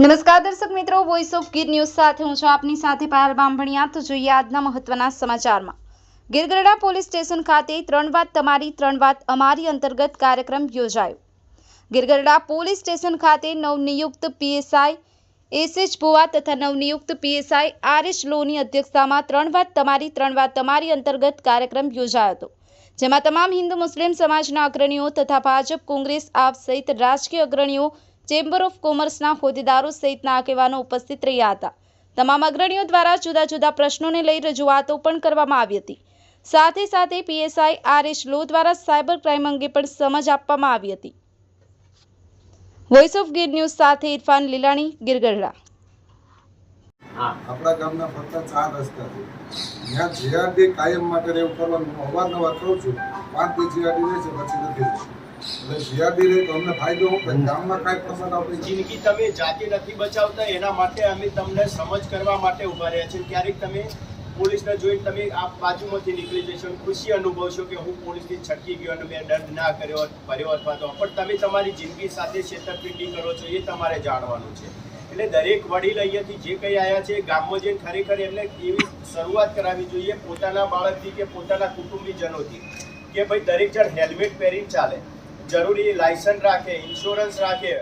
નમસ્કાર દર્શક મિત્રો વોઇસ ઓફ ગીર ન્યૂઝ સાથે હું છું આપની સાથે પાયલ બામભણિયા તો જોઈએ આજના મહત્વના સમાચારમાં. ગીરગઢડા પોલીસ સ્ટેશન ખાતે ત્રણ વાત તમારી, ત્રણ વાત અમારી અંતર્ગત કાર્યક્રમ યોજાયો. ગીરગઢડા પોલીસ સ્ટેશન ખાતે નવનિયુક્ત પીએસઆઈ એસએચ ભુવા તથા નવનિયુક્ત પીએસઆઈ આરએસ લોની અધ્યક્ષતામાં ત્રણ વાત તમારી, ત્રણ વાત તમારી અંતર્ગત કાર્યક્રમ યોજાયો હતો. જેમાં તમામ હિન્દુ મુસ્લિમ સમાજના અગ્રણીઓ તથા ભાજપ, કોંગ્રેસ, આપ સહિત રાજકીય અગ્રણીઓ ચેમ્બર ઓફ કોમર્સના હોદ્દેદારો સહિતના આગેવાનો ઉપસ્થિત રહ્યા હતા. તમામ અગ્રણીઓ દ્વારા જુદા જુદા પ્રશ્નોને લઈ રજૂઆતો પણ કરવામાં આવી હતી. સાથે સાથે પીએસઆઈ આર એસ લો દ્વારા સાયબર ક્રાઇમ અંગે પણ સમજ આપવામાં આવી હતી. વોઇસ ઓફ ગીર ન્યૂઝ સાથે ઇરફાન લીલાણી, ગિરગઢડા. આપણા ગામના ફક્ત ચાર રસ્તા છે. જ્યાં જીઆરડી કાયમ માટે રહેવું કરવાનું હું અવારનવાર કહું છું. પાંચ દી જીઆરડી રહેશે પછી નથી. એટલે જિંદગી નથી બચાવતા, એના માટે અમે તમને સમજ કરવા માટે ઊભા રહ્યા છીએ. ક્યારેક તમે પોલીસને જોઈને તમે આ બાજુમાંથી નીકળી જશો ખુશી અનુભવશો કે હું પોલીસથી છટકી ગયો મેં દંડ ના કર્યો અથવા તો. પણ તમે તમારી જિંદગી સાથે છેતરપિંડી કરો છો એ તમારે જાણવાનું છે. એટલે દરેક વડીલ અહીંયાથી જે કંઈ આવ્યા છે, ગામમાં જઈને ખરેખર એમને એવી શરૂઆત કરાવવી જોઈએ પોતાના બાળકથી કે પોતાના કુટુંબીજનોથી કે ભાઈ દરેક જણ હેલ્મેટ પહેરીને ચાલે. જરૂરી લાયસન્સ રાખે ઇન્સ્યોરન્સ રાખે.